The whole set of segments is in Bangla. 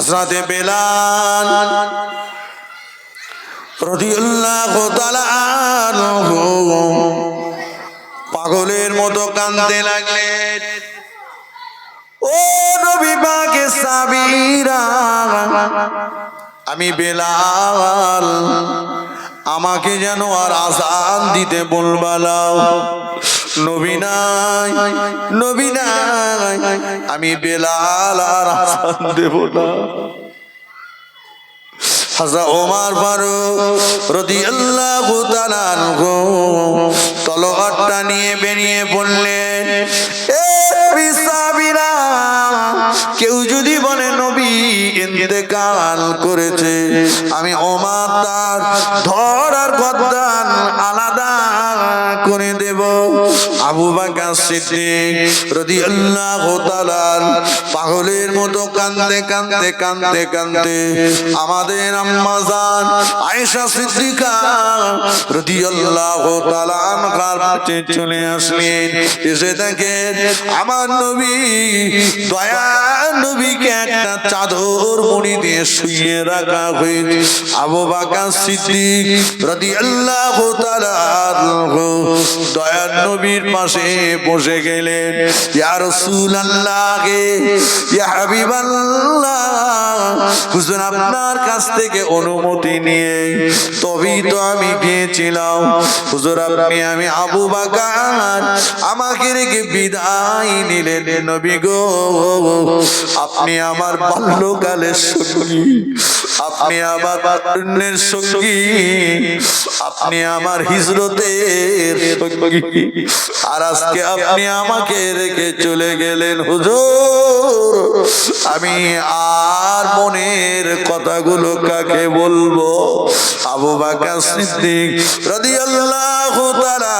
হাজরাতে বেলাল পাগলের মতো কাঁদতে লাগলেন। ও নবী পাকে সাবিরা আমি বেলাল। আমাকে যেন আর আসান দিতে নবী নাই, নবী আমি বেলাল আর দেব না। নিয়ে বেরিয়ে পড়লেন এ কেউ যদি বলে নবী ইন্তেকাল করেছে, আমি ওমার তার ধর আবু বাকার সিদ্দিক রাদিয়াল্লাহু তাআলা পাগলের মতো কাঁদতে কাঁদতে কাঁদতে কাঁদতে আমাদের আম্মা জান আয়েশা সিদ্দিকা রাদিয়াল্লাহু তাআলা আনহার কাছে চলে আসলেন। এসে দেখেন আমার নবী দয়া নবীকে একটা চাদর মুড়ি দিয়ে শুইয়ে রাখা হয়েছে। আবু বাকার সিদ্দিক রাদিয়াল্লাহু তাআলা আনহু দয়ার নবীর পাশে বসে গেলেন। ইয়া রাসূলুল্লাহ হাবিবাল্লাহ। হুজুর, আপনার কাছ থেকে অনুমতি নিয়ে তবেই তো আমি গিয়েছিলাম। হুজুর, আপনি আমি আবু বাকার আমাকে রেখে বিদায় নিলেন। নবী গো, আপনি আমার বাল্যকালের সঙ্গী আপনি আমার বাল্যের সঙ্গী, আপনি আমার হিজরতের আর আজকে আপনি আমাকে রেখে চলে গেলেন, হুজুর। আমি আর মনের কথাগুলো কাকে বলব? আবু বাকার সিদ্দিক রাদিয়াল্লাহু তাআলা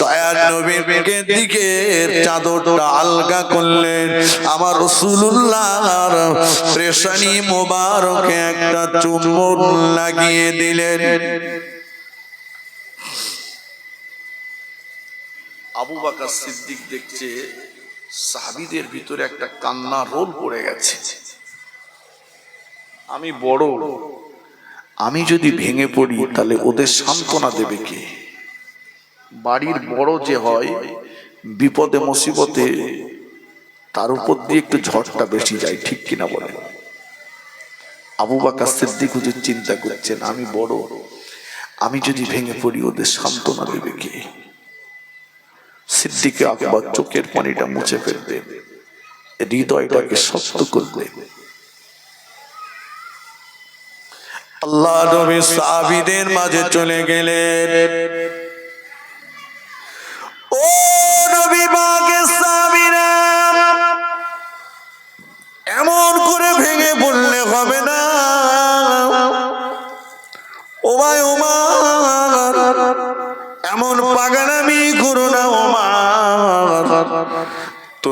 দয়ার নবীকে দিকে চাদরটা আলগা করলেন। আমার রাসূলুল্লাহর প্রেশানি মোবারকে একটা চুম্বন লাগিয়ে দিলেন। আবু বাকার সিদ্দিক দেখছে সাহাবিদের ভিতরে একটা কান্না রোল পড়ে গেছে। আমি বড়, আমি যদি ভেঙে পড়ি, তাহলে ওদের সান্ত্বনা দেবে কে? বাড়ির বড় যে হয়, বিপদে, মুসিবতে, তার উপর দিয়ে একটু ঝড়টা বেশি যায়, ঠিক কিনা বলে আবু বাকার সিদ্দিক হুজুর চিন্তা করছেন আমি বড়। আমি যদি ভেঙে পড়ি ওদের সান্ত্বনা দেবে কে? সিদ্দিকে আকবর চোখের পানিটা মুছে ফেলবে। হৃদয়টাকে শক্ত করবে। আল্লাহ নবী সাহাবীদের মাঝে চলে গেলেন।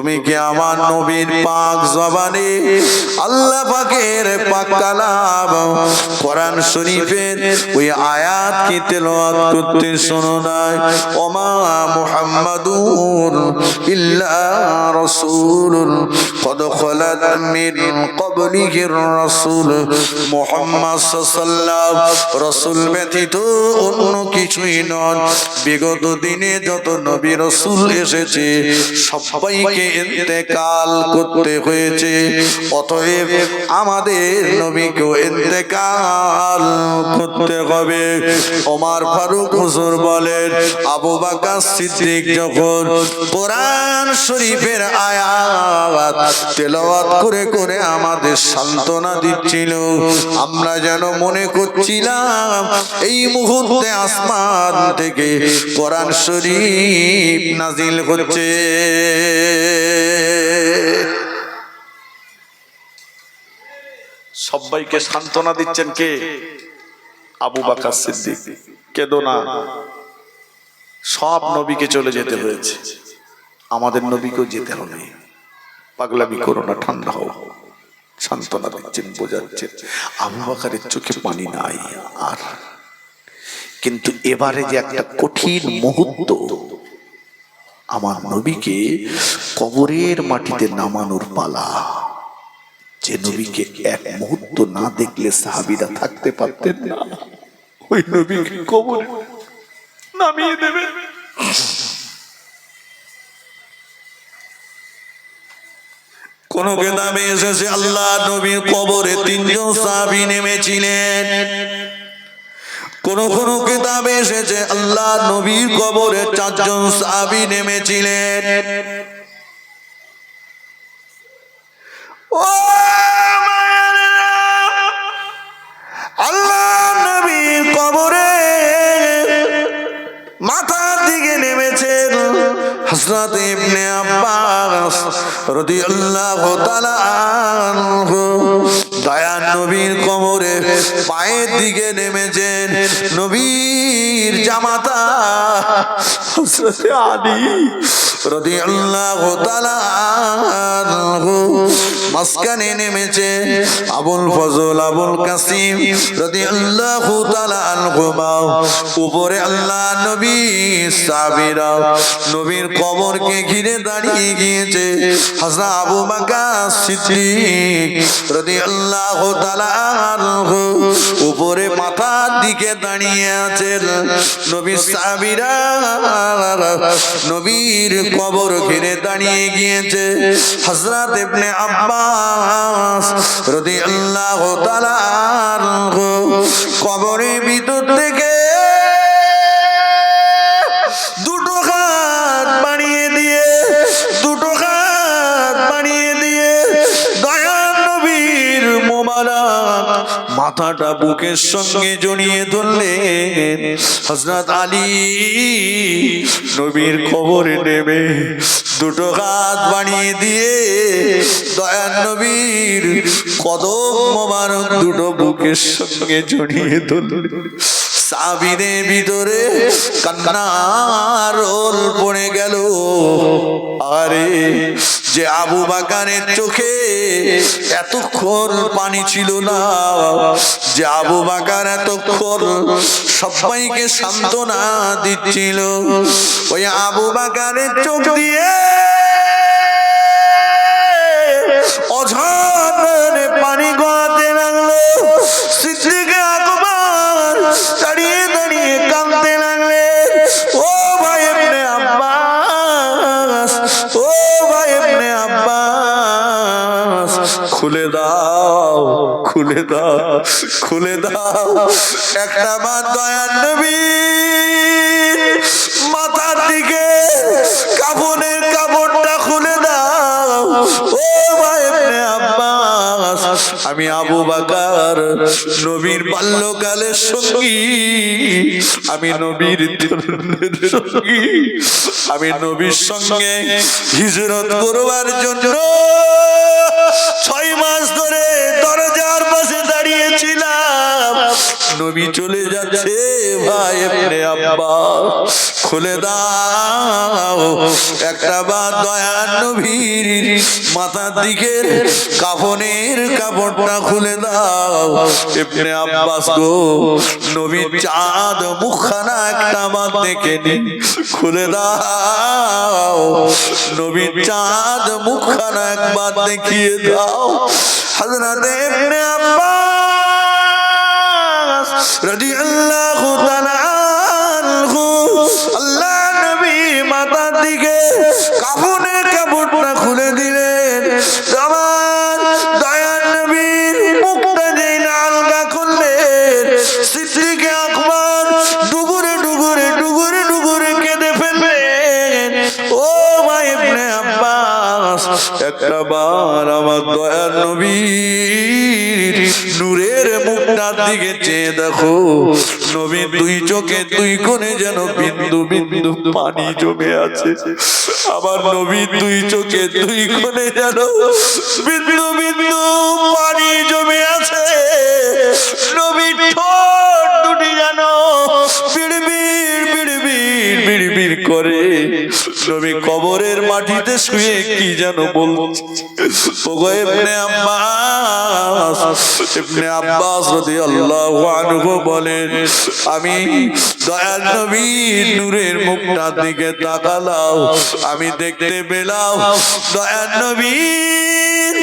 তুমি কি আমার নবীর পাক জবানে আল্লাহ পাকের পাক কালাম? কোরআন শরীফের ওই আয়াত কি তেলাওয়াত করতে শুনো নাই? ওমা মুহাম্মাদুন ইল্লা রাসূলুন, কদ খলাত মিন ক্বাবলিহি রাসূল মুহাম্মাদ সাল্লাল্লাহু রাসূল ব্যতীত অন্য কিছুই নন। বিগত দিনে যত নবী রাসূল এসেছে, সবাইকে ইন্তেকাল করতে হয়েছে। অতএব আমাদের নবীকেও ইন্তেকাল করতে হবে। ওমর ফারুক হুজুর বলেন, আবু বকর সিদ্দিক যখন কোরআন শরীফের আয়াত তেলাওয়াত করে করে আমাদের সান্ত্বনা দিচ্ছিল, আমরা যেন মনে করছিলাম এই মুহূর্তে আসমান থেকে কোরআন শরীফ নাজিল হচ্ছে। সবাইকে সান্ত্বনা দিচ্ছেন কে? আবু বাকার সিদ্দিক। কেদো না সব নবীকে চলে যেতে হয়েছে। আমাদের নবীকেও যেতে হবে। পাগলামি করো না, ঠান্ডা হও। সান্ত্বনা দিচ্ছেন, বোঝাচ্ছেন। আবু বাকারের চোখে পানি নাই আর। কিন্তু এবারে যে একটা কঠিন মুহূর্ত, আমার নবীকে কবরের মাটিতে নামানোর পালা। যে নবীকে এক মুহূর্ত না দেখলে সাহাবিরা থাকতে পারতেন না। ওই নবীকে কবর নামিয়ে দেবে। কোন কেতাবে এসেছে আল্লাহ নবীর কবরে তিনজন সাহাবী নেমেছিলেন। কোন কোন কিতাবে এসেছে আল্লাহ নবীর কবরে চারজন সাহাবী নেমেছিলেন। ও আল্লাহ নবীর কবরে মাথার দিকে নেমেছেন। হযরত ইবনে আব্বাস রাদিয়াল্লাহু তাআলা আনহু দয়ার নবীর কবরে পায়ের দিকে নেমেছেন। নবীর জামাতা হযরত আলী রাদিয়াল্লাহু তাআলা মাসকানে নেমেছে আবুল ফজল, আবুল কাসিম। রাদিয়াল্লাহু তাআলা আনহু উপরে আল্লাহ, নবী সাবিরা নবীর কবরকে ঘিরে দাঁড়িয়ে গিয়েছে হাজরা আবু বকর সিদ্দিক। রাদিয়াল্লাহু তাআলা আনহু। উপরে মাথার দিকে দাঁড়িয়ে আছেন নবী সাবিরা নবীর কবর ঘিরে দাঁড়িয়ে গিয়েছে। হজরত ইবনে আব্বাস তাআলা আনহু কবরের ভিতর থেকে মাথাটা বুকের সঙ্গে জড়িয়ে ধরলেন হজরত আলী নবীর খবরে নেবে দুটো হাত বাড়িয়ে দিয়ে দয়ার নবীর কদম মোবারক দুটো বুকের সঙ্গে জড়িয়ে ধরলেন সাবিনের ভিতরে কান্নার পড়ে গেল। আরে যে আবু বাগানের চোখে এতক্ষণ পানি ছিল না, যে আবু বাগান এতক্ষণ সবাইকে সান্ত্বনা দিচ্ছিল। ওই আবু বাগানের চোখ দিয়ে অঝরে খুলে দাও খুলে দাও। একটা বার দয়ার নবী, মাথার দিকে কাপড়ের কাপড়টা খুলে দাও। ও ভাই আব্বাস, আমি আবু বাকার, নবীর বাল্যকালের সঙ্গী। আমি নবীর সঙ্গী। আমি নবীর সঙ্গে হিজরত করবার জন্য ছয় মাস নবী চলে যাচ্ছে ভাই এমনি আব্বা খুলে দাও। একটা বা দয়ার নবীর মাথার দিকে কাফনের কাপড়টা খুলে দাও। এমনি আব্বাস গো নবীর চাঁদ মুখখানা একটা বার দেখে নি খুলে দাও। নবীর চাঁদ মুখখানা একবার দেখিয়ে দাও। হযরত ইবনে আব্বাস তাআলা আনহু, আল্লাহ নবী মাথার দিকে কাফনের কাপড়টা খুলে দিলেন। আমার কেঁদে ও একটা বার আমার দয়ার নূরের মুখটার দিকে চেয়ে দেখো। নবী দুই চোখে দুই কোণে যেন বিন্দু বিন্দু পানি জমে আছে। আমার নবী দুই চোখে দুই কোণে যেন বিন্দু বিন্দু পানি জমে আছে। নবীর ঠোঁট দুটি যেন বিড়বিড় বিড়বিড় বিড়বিড় করে। নবী কবরের মাটিতে শুয়ে কি যেন বলছে। ওগো ইবনে আব্বাস ইবনে আব্বাস রাদিয়াল্লাহু আনহু বলেন, আমি দয়াল নবীর নূরের মুখটার দিকে তাকালাম। আমি দেখতে পেলাম দয়াল নবীর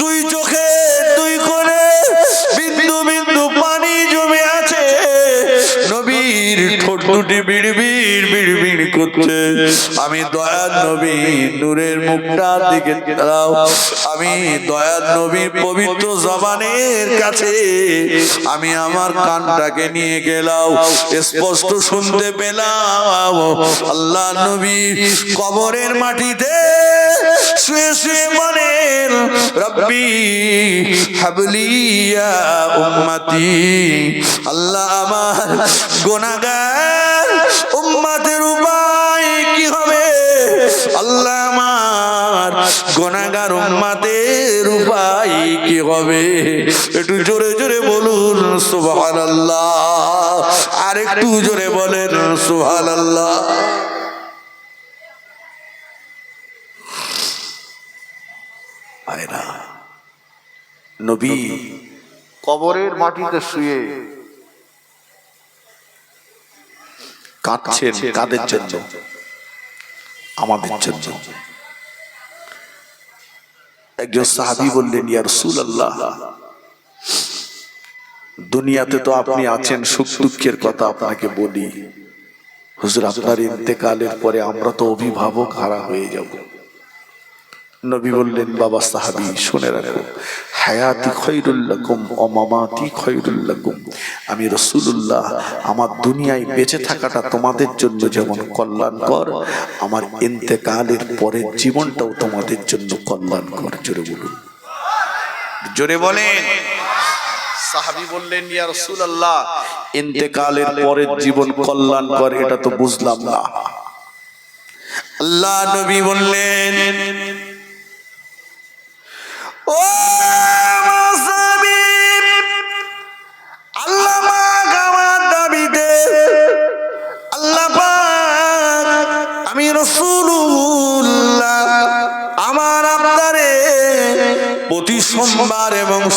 দুই চোখে দুই করে বিন্দু বিন্দু পানি জমে আছে। নবীর ঠোঁট দুটি বিড়বিড় বিড়বিড় করছে আমি দয়ার নবী, নূরের মুখটার দিকে দাঁড়াও আমি দয়ার নবীর পবিত্র জবানের কাছে। আমি আমার কানটাকে নিয়ে গেলাম স্পষ্ট শুনতে পেলাম আল্লাহ নবী কবরের মাটিতে শুয়ে শুয়ে বলেন, রব্বি হাবলিয়া উম্মতি। আল্লাহ আমার গোনাগার উম্মাতের গোনাগার উম্মাতের উপায় কি হবে? একটু জোরে জোরে বলুন সুবহানাল্লাহ। আর একটু জোরে বলেন সুবহানাল্লাহ। আয়না নবী কবরের মাটিতে শুয়ে কাঁদছেন কাদের জন্য। আমাদের জন্য। একজন সাহাবি বললেন, ইয়া আল্লাহ দুনিয়াতে তো আপনি আছেন, সুখ দুঃখের কথা আপনাকে বলি। হুজুর, আপনার ইন্তেকালের পরে আমরা তো অভিভাবক হারা হয়ে যাব। নবী বললেন, বাবা সাহাবি, শুনে রাখো। হায়াতি খৈরুল্লাকুম ও মামাতি খৈরুল্লাকুম আমি রসুল্লাহ আমার দুনিয়ায় বেঁচে থাকাটা তোমাদের জন্য যেমন কল্যাণকর, আমার ইন্তেকালের পরের জীবনটাও তোমাদের জন্য কল্যাণকর। জোরে বলুন। জোরে বলেন। সাহাবি বললেন, ইয়া রাসূলুল্লাহ, ইন্তেকালের পরের জীবন কল্যাণকর, এটা তো বুঝলাম না। আল্লাহ নবী বললেন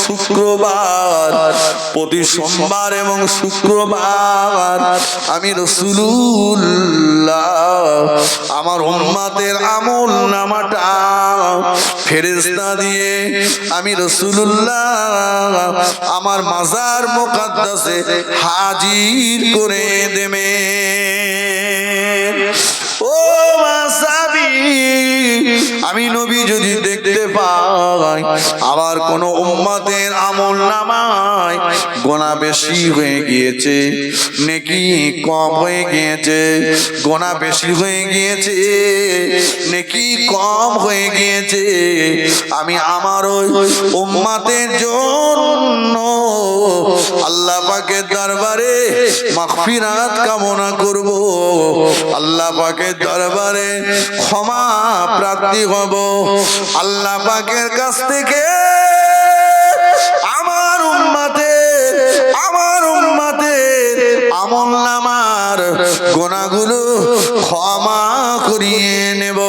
শুক্রবার, প্রতি সোমবার এবং শুক্রবার আমি রসুল্লাহ আমার উম্মাতের আমল নামাটা ফেরেস্তা দিয়ে আমি রসুল্লাহ আমার মাজার মোকাদ্দাসে হাজির করে দেবে ও মাসাবি আমি নবী যদি দেখতে পাই, আবার কোন উম্মতের আমল নামায়, গোনা বেশি হয়ে গিয়েছে, নেকি কম হয়ে গিয়েছে, গোনা বেশি হয়ে গিয়েছে, নেকি কম হয়ে গিয়েছে, আমি আমার ওই উম্মাতের জন্য আল্লাহ পাকের দরবারে মাগফিরাত কামনা করব। আল্লাহ পাকের দরবারে ক্ষমা প্রাপ্তি হব আল্লাহ পাকের কাছ থেকে আমার উম্মাতে আমার উম্মাতে আমল নামার গোনাগুলো ক্ষমা করিয়ে নেব।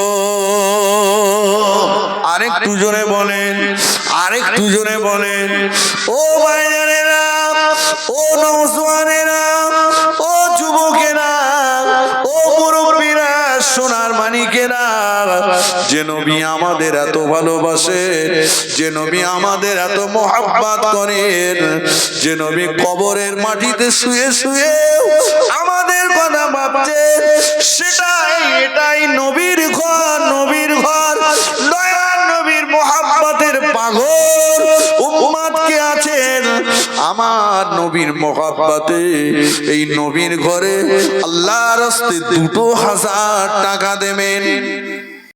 আমাদের এত ভালোবাসে যে নবী আমাদের এত মোহাব্বত করেন যে নবী কবরের মাটিতে শুয়ে শুয়ে আমাদের কথা ভাবছে সেটাই এটাই নবীর ঘর নবীর ঘর দয়ার নবীর মোহাব্বতের পাগল উম্মাদ কে আছেন আমার নবীর মোহাব্বতে এই নবীর ঘরে আল্লাহর রাস্তে দুটো হাজার টাকা দেবেন।